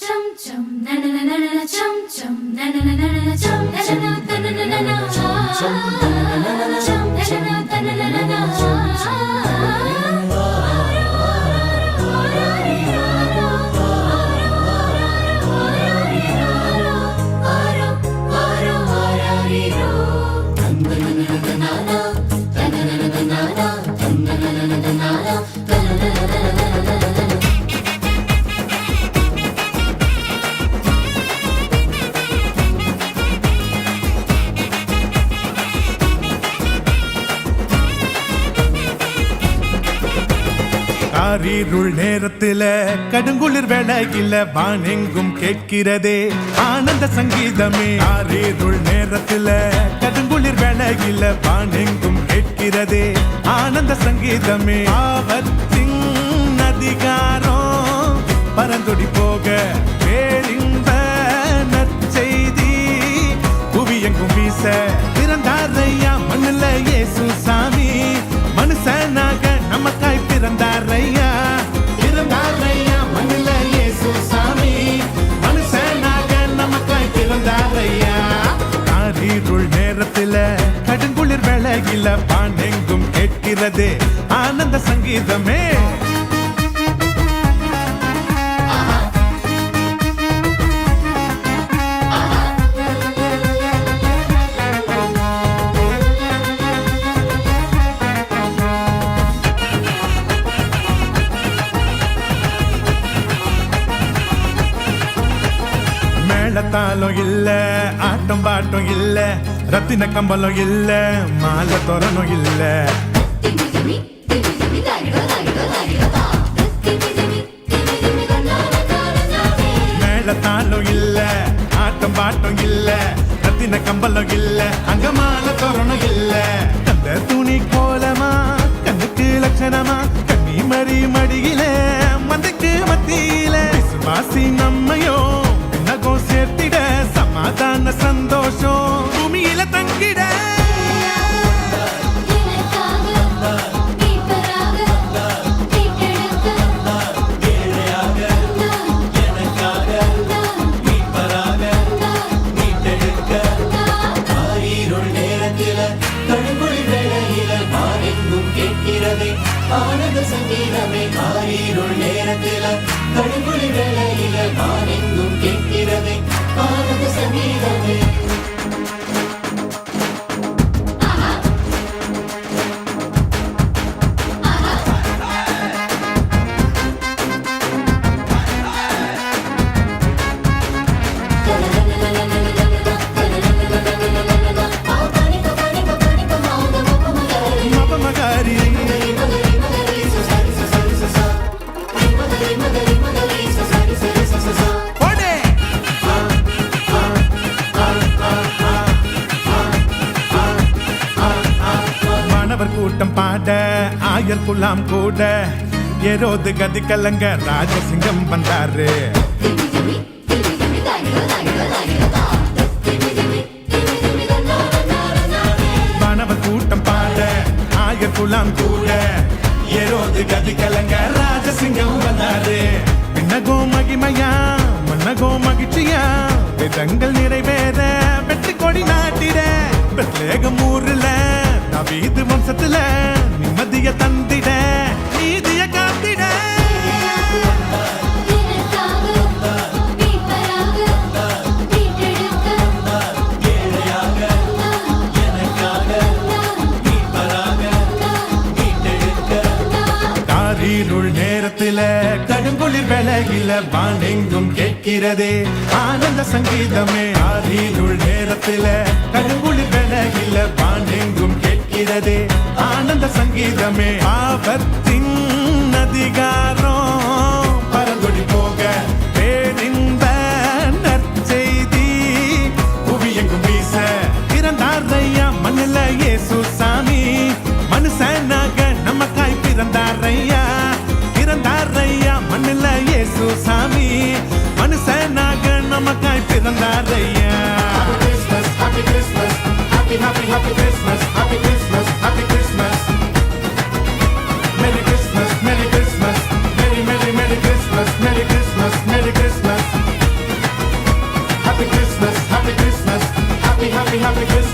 점점 나나나나나 점점 나나나나나 점점 나나나나나 점점 காரிருள் நேரத்தில கடுங்குளிர் வேளையில வானெங்கும் கேட்கிறதே. ஆனந்த சங்கீதமே. காரிருள் நேரத்தில கடுங்குளிர் வேளையில வானெங்கும் கேட்கிறதே. ஆனந்த சங்கீதமே. ஆபத்தின் அதிகாரம் பரந்தொடி போக பேரின்ப நற்செய்தி. குவியங்கும் வீச பிறந்தாரையா மண்ணில் ஏசு சாமி. அகில பாண்டெங்கும் கேட்கிறதே ஆனந்த சங்கீதமே. மேளத்தாளம் இல்ல ஆட்டம் பாட்டம் இல்லை ரத்தின கம்பலம் இல்ல மாலை தோரணும் இல்ல. மேளத்தாளம் இல்ல ஆட்டம் பாட்டம் இல்ல ரத்தின கம்பலம் இல்ல அங்க மாலை தோரணும் இல்ல. ஆனந்த சங்கீதமே காரீருள் நேரத்தில கடுங்குடி வேளையில நான் எங்கும் கேட்கிறதே. ஆட்டம் பாட ஆயர் குலாம் கூட. ஏரோது கதி கலங்க ராஜசிங்கம் வந்தாரு மாணவர் கூட்டம் பாட ஆயர் குலாம் கூட. ஏரோது கதி கலங்க ராஜசிங்கம் வந்தாரு பின்னகோ மகிமையா மன்னகோ மகிழ்ச்சியா. விதங்கள் நிறைவேற வெற்றி கொடி நாட்டிட. பெத்லேகம் ஊர்ல நவீது வம்சத்துல நிம்மதிய தந்திட நீதிய காத்திட. நேரத்தில கடுங்குளிர் வேளையில வானெங்கும் கேட்கிறதே. ஆனந்த சங்கீதமே. ஆரிருள் நேரத்தில கடுங்குளிர் விலகில வானெங்கும் இருக்கிறதே ஆனந்த சங்கீதமே. ஆபத்தின் அதிகாரம். happy Christmas.